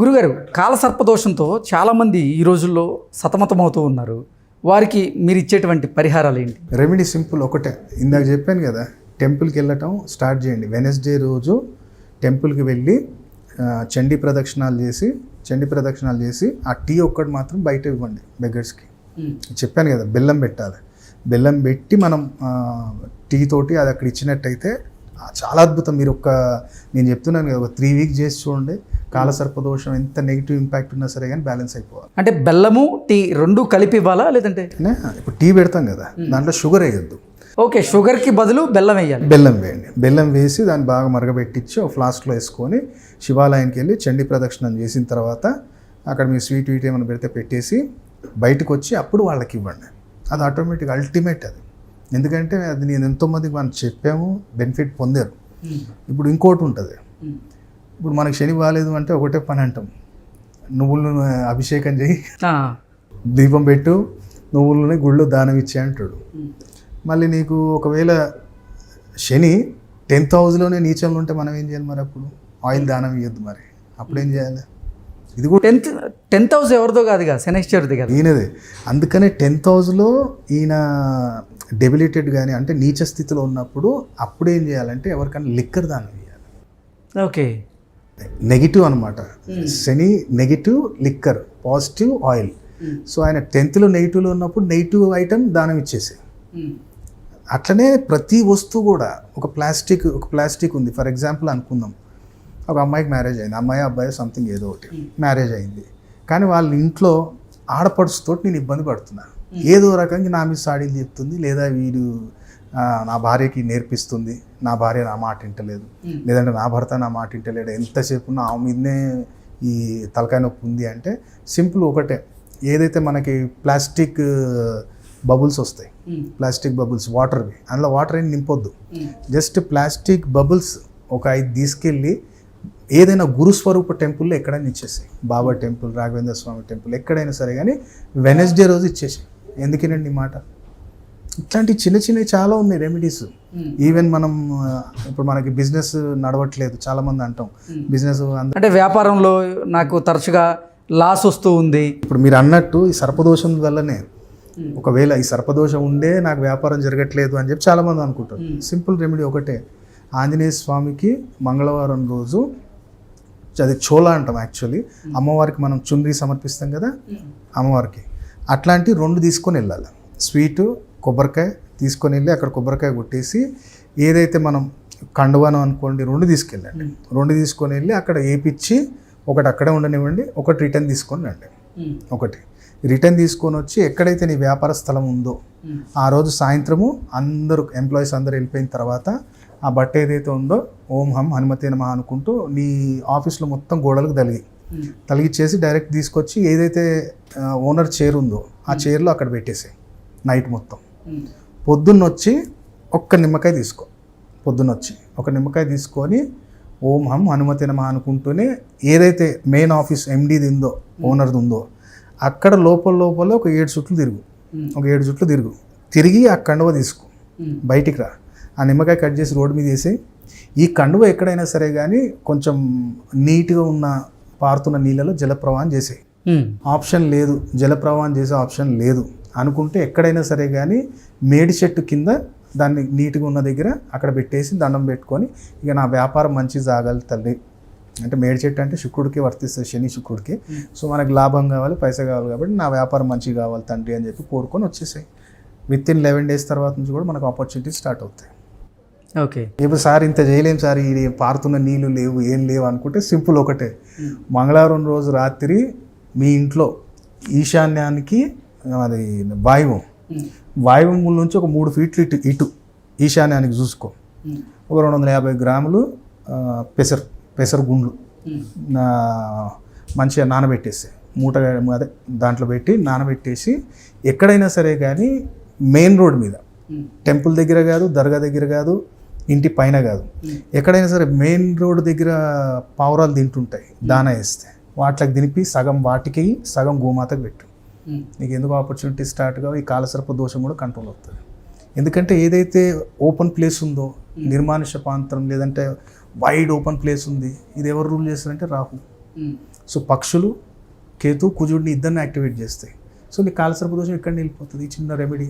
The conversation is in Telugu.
గురుగారు కాలసర్పదోషంతో చాలామంది ఈ రోజుల్లో సతమతమవుతూ ఉన్నారు. వారికి మీరు ఇచ్చేటువంటి పరిహారాలు ఏంటి రెమెడీ సింపుల్ ఒకటే. ఇందాక చెప్పాను కదా టెంపుల్కి వెళ్ళటం స్టార్ట్ చేయండి. వెనస్డే రోజు టెంపుల్కి వెళ్ళి చండీ ప్రదక్షిణాలు చేసి చండీ ప్రదక్షిణాలు చేసి ఆ టీ ఒక్కటి మాత్రం బయట ఇవ్వండి బెగ్గర్స్కి. చెప్పాను కదా బెల్లం పెట్టాలి. బెల్లం పెట్టి మనం టీ తోటి అది అక్కడ ఇచ్చినట్టయితే చాలా అద్భుతం. మీరు ఒక నేను చెప్తున్నాను కదా ఒక త్రీ వీక్స్ చేసి చూడండి. కాలసర్పదోషం ఎంత నెగిటివ్ ఇంపాక్ట్ ఉన్నా సరే కానీ బ్యాలెన్స్ అయిపోవాలి. అంటే బెల్లము టీ రెండు కలిపి ఇవ్వాలా లేదంటే? ఇప్పుడు టీ పెడతాం కదా దాంట్లో షుగర్ వేయద్దు. ఓకే షుగర్కి బదులు బెల్లం వేయాలి. బెల్లం వేయండి. బెల్లం వేసి దాన్ని బాగా మరగబెట్టించి ఒక ఫ్లాస్క్లో వేసుకొని శివాలయానికి వెళ్ళి చండీ ప్రదక్షిణం చేసిన తర్వాత అక్కడ మీ స్వీట్ వీట్ ఏమైనా పెడితే పెట్టేసి బయటకు వచ్చి అప్పుడు వాళ్ళకి ఇవ్వండి. అది ఆటోమేటిక్ అల్టిమేట్ అది. ఎందుకంటే అది నేను ఎంతోమందికి మనం చెప్పాము బెనిఫిట్ పొందారు. ఇప్పుడు ఇంకోటి ఉంటుంది. ఇప్పుడు మనకి శని బాగాలేదు అంటే ఒకటే పని అంటాం. నువ్వులను అభిషేకం చేయి. దీపం పెట్టు నువ్వులని గుళ్ళు దానం ఇచ్చే అంటాడు. మళ్ళీ నీకు ఒకవేళ శని టెన్త్ హౌస్లోనే నీచంలో ఉంటే మనం ఏం చేయాలి మరి అప్పుడు? ఆయిల్ దానం ఇవ్వద్దు మరి. అప్పుడు ఏం చేయాలి? ఇది కూడా టెన్త్ టెన్త్ హౌస్ ఎవరిదో కాదుగా శనేశ్వరుది కదా. ఈయనదే. అందుకనే టెన్త్ హౌస్లో ఈయన డెబిలిటెడ్ కానీ అంటే నీచ స్థితిలో ఉన్నప్పుడు అప్పుడు ఏం చేయాలంటే ఎవరికైనా లిక్కర్ దానం ఇవ్వాలి ఓకే. నెగిటివ్ అనమాట శని negative liquor positive oil. So ఆయన టెన్త్లో నెగిటివ్లో ఉన్నప్పుడు నెగిటివ్ ఐటమ్ దానం ఇచ్చేసి. అట్లనే ప్రతి వస్తువు కూడా ఒక ప్లాస్టిక్ ఒక ప్లాస్టిక్ ఉంది. ఫర్ ఎగ్జాంపుల్ అనుకుందాం. ఒక అమ్మాయికి మ్యారేజ్ అయింది. అమ్మాయి అబ్బాయి సంథింగ్ ఏదో ఒకటి. మ్యారేజ్ అయింది. కానీ వాళ్ళ ఇంట్లో ఆడపడుచుతో నేను ఇబ్బంది పడుతున్నా. ఏదో రకంగా నా మీద సాడీలు చెప్తుంది లేదా వీడు నా భార్యకి నేర్పిస్తుంది. నా భార్య నా మాట వింటలేదు. లేదంటే నా భర్త నా మాట వింటలేడు. ఎంతసేపు నా మీదనే ఈ తలకాయ నొప్పి ఉంది అంటే సింపుల్ ఒకటే. ఏదైతే మనకి ప్లాస్టిక్ బబుల్స్ వస్తాయి ప్లాస్టిక్ బబుల్స్ వాటర్వి అందులో వాటర్ ఏం నింపొద్దు. జస్ట్ ప్లాస్టిక్ బబుల్స్ ఒక ఐదు తీసుకెళ్ళి ఏదైనా గురుస్వరూప టెంపుల్లో ఎక్కడైనా ఇచ్చేసాయి. బాబా టెంపుల్ రాఘవేంద్ర స్వామి టెంపుల్ ఎక్కడైనా సరే కానీ వెనస్డే రోజు ఇచ్చేసాయి. ఎందుకేనండి మాట? ఇట్లాంటి చిన్న చిన్నవి చాలా ఉన్నాయి రెమెడీస్ ఈవెన్ మనం ఆ, ఇప్పుడు మనకి బిజినెస్ నడవట్లేదు చాలా మంది అంటాం. బిజినెస్ అంటే వ్యాపారంలో నాకు తరచుగా లాస్ వస్తూ ఉంది. ఇప్పుడు మీరు అన్నట్టు ఈ సర్పదోషం వల్లనే ఒకవేళ ఈ సర్పదోషం ఉండే నాకు వ్యాపారం జరగట్లేదు అని చెప్పి చాలామంది అనుకుంటారు. సింపుల్ రెమెడీ ఒకటే. ఆంజనేయ స్వామికి మంగళవారం రోజు అది చోళ అంటాం యాక్చువల్లీ అమ్మవారికి మనం చుండ్రి సమర్పిస్తాం కదా? అమ్మవారికి. అట్లాంటి రెండు తీసుకొని వెళ్ళాలి. స్వీటు కొబ్బరికాయ తీసుకొని వెళ్ళి అక్కడ కొబ్బరికాయ కొట్టేసి ఏదైతే మనం కండువానం అనుకోండి రెండు తీసుకెళ్ళండి. రెండు తీసుకొని వెళ్ళి అక్కడ వేపిచ్చి ఒకటి అక్కడే ఉండనివ్వండి ఒకటి రిటర్న్ తీసుకొని రండి. ఒకటి. రిటర్న్ తీసుకొని వచ్చి ఎక్కడైతే నీ వ్యాపార స్థలం ఉందో ఆ రోజు సాయంత్రము అందరూ ఎంప్లాయీస్ అందరూ వెళ్ళిపోయిన తర్వాత ఆ బట్ట ఏదైతే ఉందో ఓం హం హనుమతే నమః అనుకుంటూ నీ ఆఫీస్లో మొత్తం గోడలకు తలిగి తలిగిచ్చేసి డైరెక్ట్ తీసుకొచ్చి ఏదైతే ఓనర్ చైర్ ఉందో ఆ చైర్లో అక్కడ పెట్టేసాయి నైట్ మొత్తం. పొద్దున్న వచ్చి ఒక్క నిమ్మకాయ తీసుకో. పొద్దున్న వచ్చి ఒక నిమ్మకాయ తీసుకొని ఓం హం హనుమతి నమ అనుకుంటూనే ఏదైతే మెయిన్ ఆఫీస్ ఎండీది ఉందో ఓనర్ది ఉందో అక్కడ లోపల లోపల ఒక ఏడు చుట్లు తిరుగు. ఒక ఏడు చుట్లు తిరుగు. తిరిగి ఆ కండువ తీసుకో. బయటికి రా. ఆ నిమ్మకాయ కట్ చేసి రోడ్డు మీద వేసి ఈ కండువ ఎక్కడైనా సరే కానీ కొంచెం నీట్గా ఉన్న పారుతున్న నీళ్ళలో జలప్రవాహం చేసేయి. ఆప్షన్ లేదు. జలప్రవాహం చేసే ఆప్షన్ లేదు. అనుకుంటే ఎక్కడైనా సరే కానీ మేడి చెట్టు కింద దాన్ని నీట్గా ఉన్న దగ్గర అక్కడ పెట్టేసి దండం పెట్టుకొని ఇక నా వ్యాపారం మంచి సాగాలి తల్లి. అంటే మేడి చెట్టు అంటే శుక్రుడికి వర్తిస్తుంది శని శుక్రుడికి. సో మనకి లాభం కావాలి పైసా కావాలి కాబట్టి నా వ్యాపారం మంచిగా కావాలి తండ్రి అని చెప్పి కోరుకొని వచ్చేసాయి. విత్ ఇన్ లెవెన్ డేస్ తర్వాత నుంచి కూడా మనకు ఆపర్చునిటీ స్టార్ట్ అవుతాయి. ఓకే. ఇప్పుడు సార్ ఇంత చేయలేం సార్ ఇది పారుతున్న నీళ్ళు లేవు ఏం లేవు అనుకుంటే సింపుల్ ఒకటే. మంగళవారం రోజు రాత్రి మీ ఇంట్లో ఈశాన్యానికి అది వాయువం. వాయువం నుంచి ఒక మూడు ఫీట్లు ఇటు ఇటు ఈశాన్యానికి చూసుకో. ఒక రెండు వందల యాభై గ్రాములు పెసరు పెసరు గుండ్లు మంచిగా నానబెట్టేసి. మూట అదే దాంట్లో పెట్టి నానబెట్టేసి ఎక్కడైనా సరే కానీ మెయిన్ రోడ్ మీద. టెంపుల్ దగ్గర కాదు దర్గా దగ్గర కాదు ఇంటి పైన కాదు. ఎక్కడైనా సరే మెయిన్ రోడ్ దగ్గర పావురాలు తింటుంటాయి దానా వేస్తే. వాటికి దినిపి సగం వాటికి సగం గోమాతకు పెట్టు. నీకు ఎందుకు ఆపర్చునిటీ స్టార్ట్ కావు ఈ కాలసర్ప దోషం కూడా కంట్రోల్ అవుతుంది. ఎందుకంటే ఏదైతే ఓపెన్ ప్లేస్ ఉందో నిర్మానుష ప్రాంతం లేదంటే వైడ్ ఓపెన్ ప్లేస్ ఉంది ఇది ఎవరు రూల్ చేస్తారంటే రాహు. సో పక్షులు కేతు కుజుడిని ఇద్దరిని యాక్టివేట్ చేస్తాయి. సో నీ కాలసర్పదోషం ఇక్కడ వెళ్ళిపోతుంది ఈ చిన్న రెమెడీ